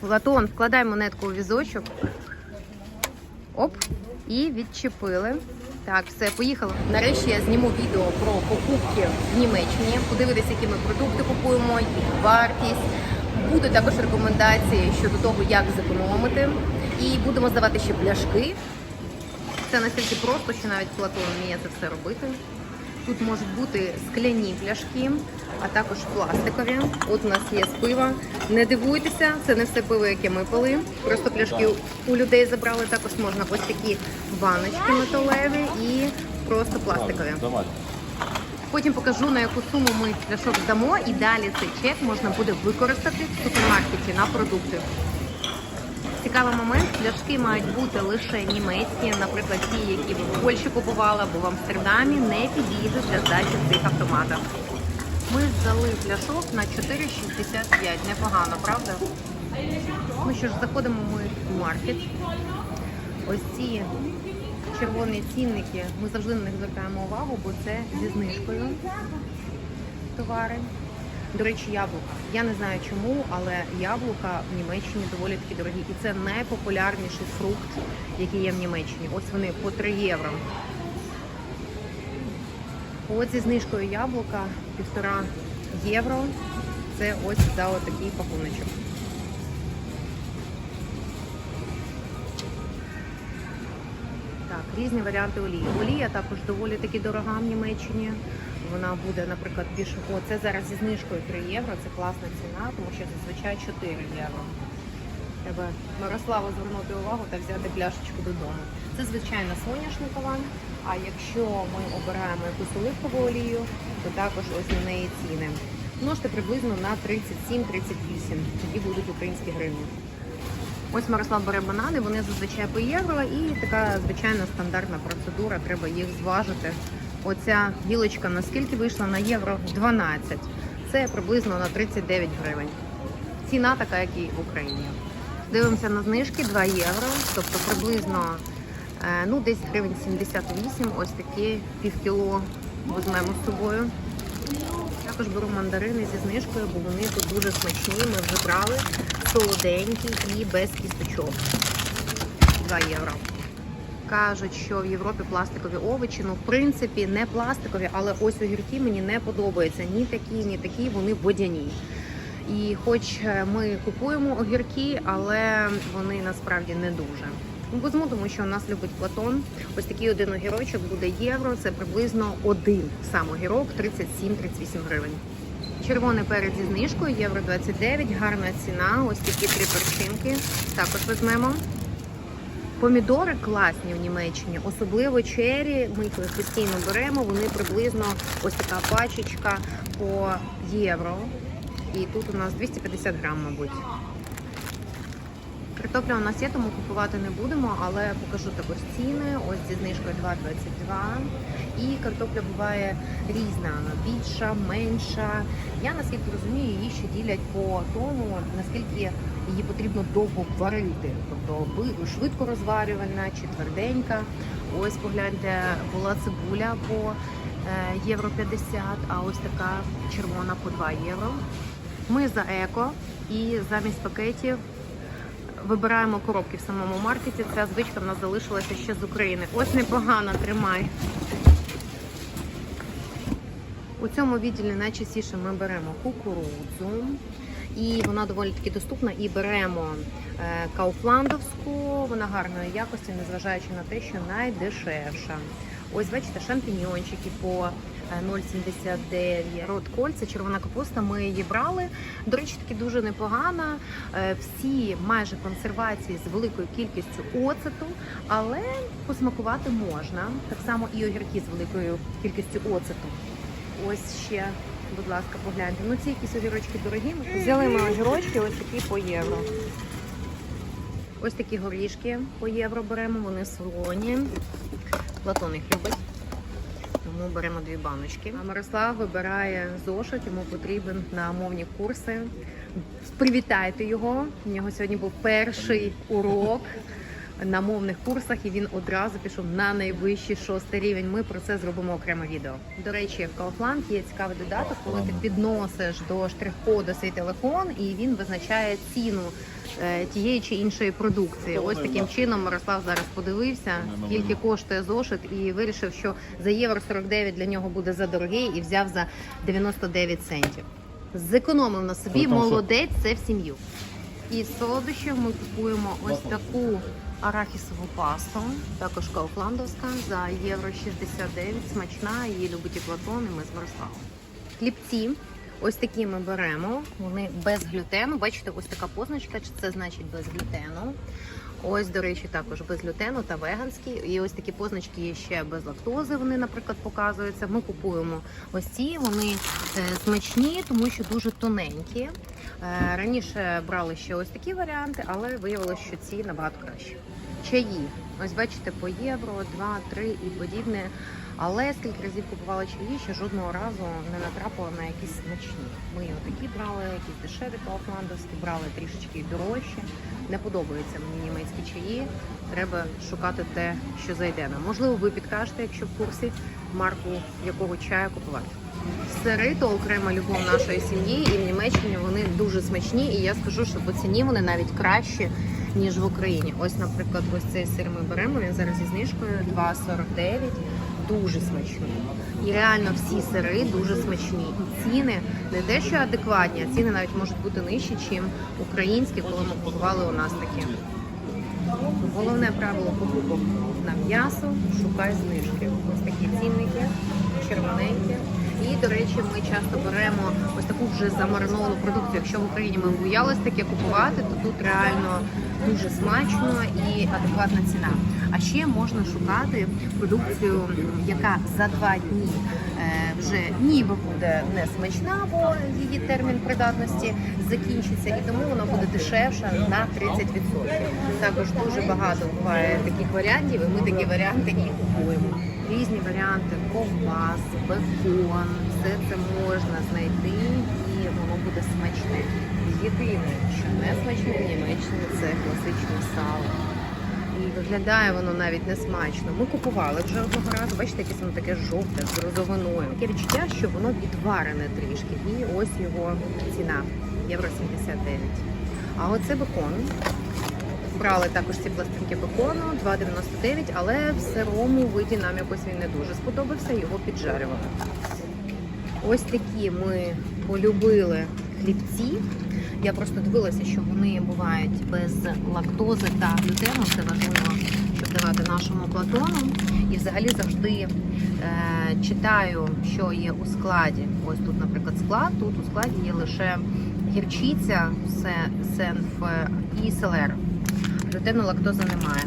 Платон, вкладай монетку у візочок. Оп, і відчепили. Так, все, поїхали. Нарешті я зніму відео про покупки в Німеччині. Подивитися, які ми продукти купуємо, їх вартість. Будуть також рекомендації щодо того, як зекономити. І будемо здавати ще пляшки. Це настільки просто, що навіть Платон вміє це все робити. Тут можуть бути скляні пляшки, а також пластикові. От у нас є з пива. Не дивуйтеся, це не все пиво, яке ми пили. Просто пляшки у людей забрали. Також можна ось такі баночки металеві і просто пластикові. Потім покажу на яку суму ми пляшок здамо, і далі цей чек можна буде використати в супермаркеті на продукти. Цікавий момент, пляшки мають бути лише німецькі, наприклад, ті, які ви в Польщі купували або в Амстердамі, не підійдуть для здачі в цих автоматах. Ми здали пляшок на 4,65. Непогано, правда? Ну що ж, заходимо ми в маркет. Ось ці червоні цінники, ми завжди на них звертаємо увагу, бо це зі знижкою товари. До речі, яблука. Я не знаю чому, але яблука в Німеччині доволі таки дорогі. І це найпопулярніший фрукт, який є в Німеччині. Ось вони по 3 євро. От зі знижкою яблука півтора євро. Це ось за отакий пакуночок. Різні варіанти олії. Олія також доволі таки дорога в Німеччині. Вона буде, наприклад, більше. О, це зараз зі знижкою 3 євро. Це класна ціна, тому що зазвичай 4 євро. Треба Мирославу звернути увагу та взяти пляшечку додому. Це звичайна соняшникова. А якщо ми обираємо якусь оливкову олію, то також ось на неї ціни. Множте приблизно на 37-38. Тоді будуть українські гривні. Ось Мирослав бере банани, вони зазвичай по євро і така звичайна стандартна процедура, треба їх зважити. Оця гілочка наскільки вийшла на євро 12. Це приблизно на 39 гривень. Ціна така, як і в Україні. Дивимося на знижки 2 євро, тобто приблизно е, ну, десь гривень 78, ось такі півкіло візьмемо з собою. Також беру мандарини зі знижкою, бо вони тут дуже смачні. Ми вже брали солоденькі і без кісточок. 2 євро. Кажуть, що в Європі пластикові овочі, ну в принципі не пластикові, але ось огірки мені не подобаються. Ні такі, ні такі, вони водяні. І хоч е, ми купуємо огірки, але вони насправді не дуже. Ну, Візьму, тому що у нас любить Платон. Ось такий один огірочок буде євро. Це приблизно один сам огірок 37-38 гривень. Червоний перець зі знижкою, євро 29, гарна ціна. Ось такі три перчинки. Також візьмемо. Помідори класні в Німеччині, особливо чері. Ми їх постійно беремо. Вони приблизно ось така пачечка по євро. І тут у нас 250 грам, мабуть. Картопля у нас є, тому купувати не будемо, але покажу також ціни. Ось зі знижкою 2,22. І картопля буває різна, більша, менша. Я наскільки розумію, її ще ділять по тому, наскільки її потрібно довго варити. Тобто швидко розварювальна чи тверденька. Ось погляньте, була цибуля по е, євро 50, а ось така червона по 2 євро. Ми за еко і замість пакетів вибираємо коробки в самому маркеті. Ця звичка в нас залишилася ще з України. Ось непогано тримай. У цьому відділі найчастіше ми беремо кукурудзу, і вона доволі таки доступна. І беремо е, кауфландовську, вона гарної якості, незважаючи на те, що найдешевша. Ось бачите, шампіньончики по 0,79. Ротколь, це червона капуста. Ми її брали. До речі, таки дуже непогана. Е, Всі майже консервації з великою кількістю оцету, але посмакувати можна. Так само і огірки з великою кількістю оцету. Ось ще, будь ласка, погляньте. Ну ці якісь огірочки дорогі. Взяли ми огірочки, ось такі по євро. Ось такі горішки по євро беремо, вони солоні. Платон їх любить. Тому беремо дві баночки. А Мирослав вибирає зошит, йому потрібен на мовні курси. Привітайте його. У нього сьогодні був перший урок. На мовних курсах, і він одразу пішов на найвищий шостий рівень. Ми про це зробимо окреме відео. До речі, в Kaufland є цікавий додаток, коли ти підносиш до штрих-коду свій телефон, і він визначає ціну е, тієї чи іншої продукції. Ось таким чином Мирослав зараз подивився, скільки коштує зошит, і вирішив, що за євро 49 для нього буде за дорогий, і взяв за 99 центів. Зекономив на собі, молодець, це в сім'ю. І солодощів ми купуємо ось таку арахісову пасту, також кауфландовська, за євро 69. Смачна, її любить і Платон, і ми з Мирославом. Хлібці. Ось такі ми беремо. Вони без глютену. Бачите, ось така позначка, це значить без глютену. Ось, до речі, також без глютену та веганські. І ось такі позначки є ще без лактози. Вони, наприклад, показуються. Ми купуємо ось ці. Вони смачні, тому що дуже тоненькі. Е, Раніше брали ще ось такі варіанти, але виявилося, що ці набагато краще. Чаї. Ось бачите, по євро, 2, 3 і подібне. Але скільки разів купувала чаї, ще жодного разу не натрапила на якісь смачні. Ми такі брали, якісь дешеві кауфландовські, брали трішечки дорожче. Не подобаються мені німецькі чаї. Треба шукати те, що зайде нам. Можливо, ви підкажете, якщо в курсі марку якого чаю купувати. Сири то окрема любов нашої сім'ї, і в Німеччині вони дуже смачні. І я скажу, що по ціні вони навіть кращі, ніж в Україні. Ось, наприклад, ось цей сир ми беремо. Він зараз зі знижкою 2,49. Дуже смачні. І реально всі сири дуже смачні. І ціни не те, що адекватні, а ціни навіть можуть бути нижчі, ніж українські, коли ми купували у нас такі. Головне правило покупок на м'ясо шукай знижки. Ось такі цінники, червоненькі. І, до речі, ми часто беремо ось таку вже замариновану продукцію. Якщо в Україні ми боялись таке купувати, то тут реально дуже смачно і адекватна ціна. А ще можна шукати продукцію, яка за два дні е, вже ніби буде не смачна, бо її термін придатності закінчиться, і тому вона буде дешевша на 30%. Також дуже багато буває таких варіантів, і ми такі варіанти і купуємо. Різні варіанти ковбас, бекон, все це можна знайти і воно буде смачне. Єдине, що не смачне в Німеччині, це класичне сало. І виглядає воно навіть не смачно. Ми купували вже одного разу. Бачите, якесь воно таке жовте з розовиною. Таке відчуття, що воно відварене трішки. І ось його ціна євро 79. А оце бекон. Брали також ці пластинки бекону 2,99, але в сирому виді нам якось він не дуже сподобався, його піджарювали. Ось такі ми полюбили хлібці. Я просто дивилася, що вони бувають без лактози та глютену. Це важливо, щоб давати нашому платону. І взагалі завжди е, читаю, що є у складі. Ось тут, наприклад, склад. Тут у складі є лише гірчиця, сенф і селера. Глютену лактози немає.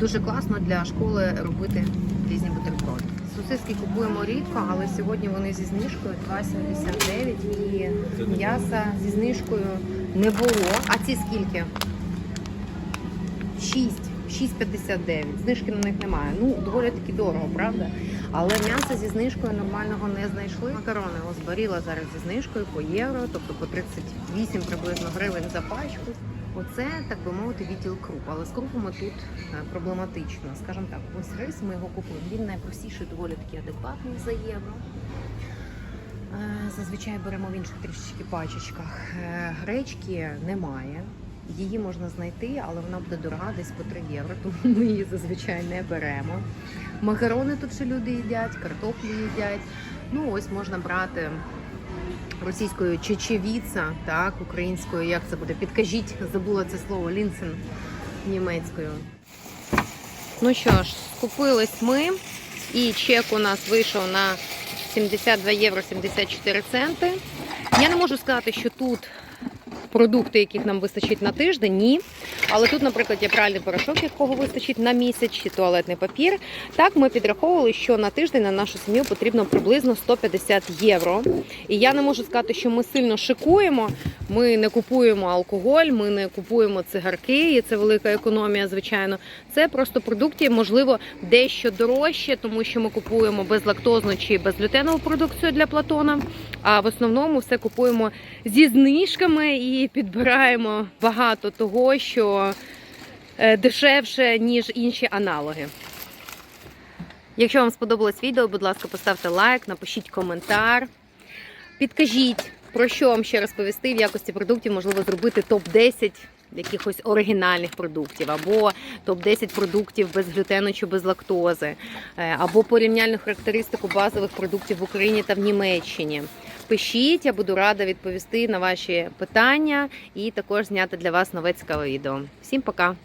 Дуже класно для школи робити різні бутерброди. Сосиски купуємо рідко, але сьогодні вони зі знижкою 2,79 і м'яса зі знижкою не було. А ці скільки? 6. 6,59. Знижки на них немає. Ну, доволі таки дорого, правда? Але м'яса зі знижкою нормального не знайшли. Макарони ось баріла зараз зі знижкою по євро, тобто по 38 приблизно гривень за пачку. Оце, так би мовити, відділ круп. Але з крупами тут е, проблематично. Скажімо так, ось рис ми його купуємо. Він найпростіший, доволі таки адекватний за євро. Е, Зазвичай беремо в інших трішечки пачечках. Е, Гречки немає. Її можна знайти, але вона буде дорога десь по 3 євро, тому ми її зазвичай не беремо. Макарони тут ще люди їдять, картоплю їдять. Ну ось можна брати російською чечевіца, так, українською, як це буде? Підкажіть, забула це слово лінсен німецькою. Ну що ж, скупились ми, і чек у нас вийшов на 72 євро 74 центи. Я не можу сказати, що тут продукти, яких нам вистачить на тиждень, ні. Але тут, наприклад, є пральний порошок, якого вистачить на місяць, чи туалетний папір. Так, ми підраховували, що на тиждень на нашу сім'ю потрібно приблизно 150 євро. І я не можу сказати, що ми сильно шикуємо. Ми не купуємо алкоголь, ми не купуємо цигарки, і це велика економія, звичайно. Це просто продукти, можливо, дещо дорожче, тому що ми купуємо безлактозну чи безглютенову продукцію для Платона. А в основному все купуємо зі знижками і підбираємо багато того, що е, дешевше, ніж інші аналоги. Якщо вам сподобалось відео, будь ласка, поставте лайк, напишіть коментар. Підкажіть, про що вам ще розповісти в якості продуктів, можливо, зробити топ-10 якихось оригінальних продуктів, або топ-10 продуктів без глютену чи без лактози, е, або порівняльну характеристику базових продуктів в Україні та в Німеччині. Пишіть, я буду рада відповісти на ваші питання і також зняти для вас нове цікаве відео. Всім пока!